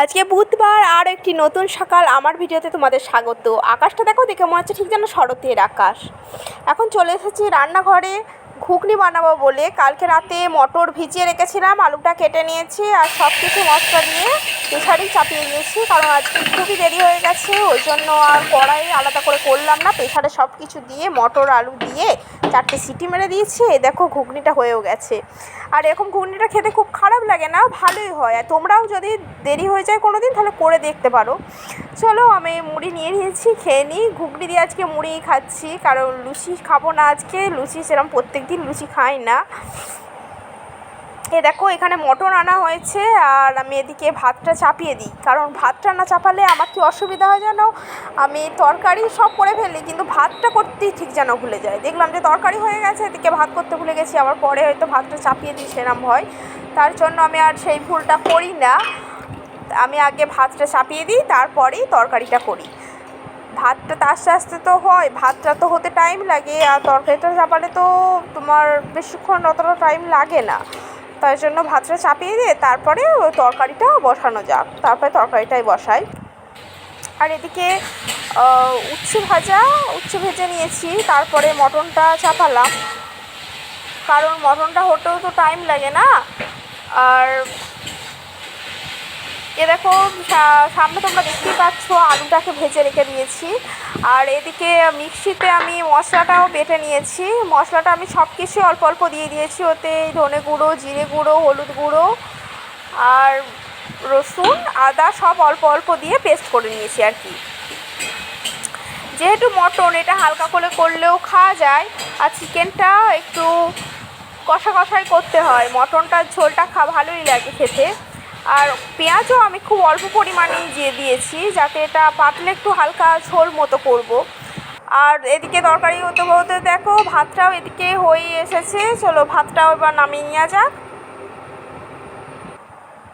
আজকে বুধবার আর একটি নতুন সকাল। আমার ভিডিওতে তোমাদের স্বাগত। আকাশটা দেখো, দেখে মনে হচ্ছে ঠিক যেন শরতের আকাশ। এখন চলে এসেছি রান্নাঘরে। ঘুগনি বানাবো বলে। কালকে রাতে মটর ভিজিয়ে রেখেছিলাম, আলুটা কেটে নিয়েছি আর সব কিছু মশলা দিয়ে প্রেশারেই চাপিয়ে দিয়েছি, কারণ আজকে খুবই দেরি হয়ে গেছে, ওই জন্য আর কড়াই আলাদা করে করলাম না। প্রেশারে সব কিছু দিয়ে, মটর, আলু দিয়ে চারটে সিটি মেরে দিয়েছি দেখো ঘুগনিটা হয়েও গেছে। আর এরকম ঘুগনিটা খেতে খুব খারাপ লাগে না, ভালোই হয়। আর তোমরাও যদি দেরি হয়ে যায় কোনো দিন তাহলে করে দেখতে পারো। চলো, আমি মুড়ি নিয়ে নিয়েছি, খেয়ে নিই। ঘুগনি দিয়ে আজকে মুড়ি খাচ্ছি, কারণ লুচি খাব না আজকে। লুচি সেরকম প্রত্যেক দিন লুচি খাই না। এ দেখো, এখানে মটন আনা হয়েছে, আর আমি এদিকে ভাতটা চাপিয়ে দিই। কারণ ভাতটা না চাপালে আমার কি অসুবিধা হয় জানো? আমি তরকারি সব করে ফেলি, কিন্তু ভাতটা করতেই ঠিক যেন ভুলে যায়। দেখলাম যে তরকারি হয়ে গেছে, এদিকে ভাত করতে ভুলে গেছি, আবার পরে হয়তো ভাতটা চাপিয়ে দিই, সেরম হয়। তার জন্য আমি আর সেই ভুলটা করি না। আমি আগে ভাতটা চাপিয়ে দিই, তারপরেই তরকারিটা করি। ভাতটা তো আস্তে আস্তে তো হয়, ভাতটা তো হতে টাইম লাগে, আর তরকারিটা চাপালে তো তোমার বেশিক্ষণ অতটা টাইম লাগে না। তাই জন্য ভাতটা চাপিয়ে দিয়ে তারপরে ওই তরকারিটা বসানো যাক। তারপরে তরকারিটাই বসাই। আর এদিকে উচ্ছে ভাজা, উচ্ছে ভেজে নিয়েছি, তারপরে মটনটা চাপালাম। কারণ মটনটা হতেও তো টাইম লাগে না। আর এ দেখো সামনে তোমরা দেখতেই পাচ্ছ, আলুটাকে ভেজে রেখে দিয়েছি। আর এদিকে মিক্সিতে আমি মশলাটাও বেটে নিয়েছি। মশলাটা আমি সব কিছু অল্প অল্প দিয়ে দিয়েছি, ওতে ধনে গুঁড়ো, জিরে গুঁড়ো, হলুদ গুঁড়ো আর রসুন, আদা সব অল্প অল্প দিয়ে পেস্ট করে নিয়েছি আর কি। যেহেতু মটন, এটা হালকা করে করলেও খাওয়া যায়, আর চিকেনটা একটু কষা কষাই করতে হয়। মটনটার ঝোলটা খা, ভালোই লাগে খেতে। আর পেঁয়াজও আমি খুব অল্প পরিমাণেই দিয়ে দিয়েছি, যাতে এটা পাতলে একটু হালকা ঝোল মতো করব। আর এদিকে তরকারি হতে হতে দেখো, ভাতটাও এদিকে হয়ে এসেছে। চলো ভাতটাও এবার নামিয়ে নেওয়া যাক।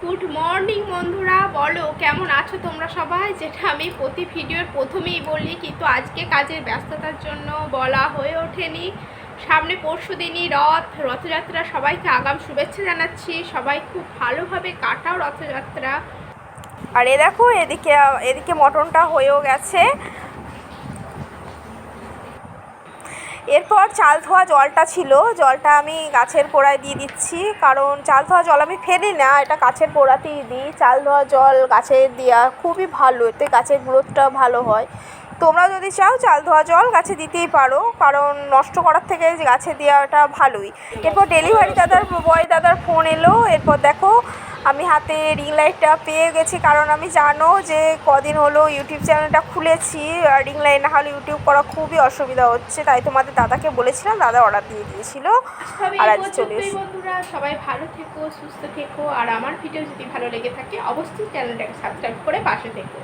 গুড মর্নিং বন্ধুরা, বলো কেমন আছো তোমরা সবাই? যেটা আমি প্রতি ভিডিওর প্রথমেই বলি, কিন্তু আজকে কাজের ব্যস্ততার জন্য বলা হয়ে ওঠেনি। সামনে পরশু দিনই রথ, রথযাত্রা, সবাইকে আগাম শুভেচ্ছা জানাচ্ছি। সবাই খুব ভালোভাবে কাটাও রথযাত্রা। আর এ দেখো, এদিকে এদিকে মটনটা হয়েও গেছে। এরপর চাল ধোয়া জলটা ছিল, জলটা আমি গাছের পোড়ায় দিয়ে দিচ্ছি, কারণ চাল ধোয়া জল আমি ফেলি না, এটা গাছের পোড়াতেই দিই। চাল ধোয়া জল গাছে দেওয়া খুবই ভালো, এতে গাছের গ্রোথটা ভালো হয়। তোমরা যদি চাও চাল ধোয়া জল গাছে দিতেই পারো, কারণ নষ্ট করার থেকে গাছে দেওয়াটা ভালোই। এরপর ডেলিভারি দাদার বয় দাদার ফোন এলো, এরপর দেখো আমি হাতে রিং লাইটটা পেয়ে গেছি কারণ আমি জানো যে কদিন হলো ইউটিউব চ্যানেলটা খুলেছি আর রিং লাইট না হলে ইউটিউব করা খুবই অসুবিধা হচ্ছে। তাই তোমাদের দাদাকে বলেছিলাম দাদা অর্ডার দিয়ে দিয়েছিল। আর আজ চলে বন্ধুরা? সবাই ভালো থেকো সুস্থ থেকো আর আমার ভিডিও যদি ভালো লেগে থাকে অবশ্যই চ্যানেলটাকে সাবস্ক্রাইব করে পাশে থেকো।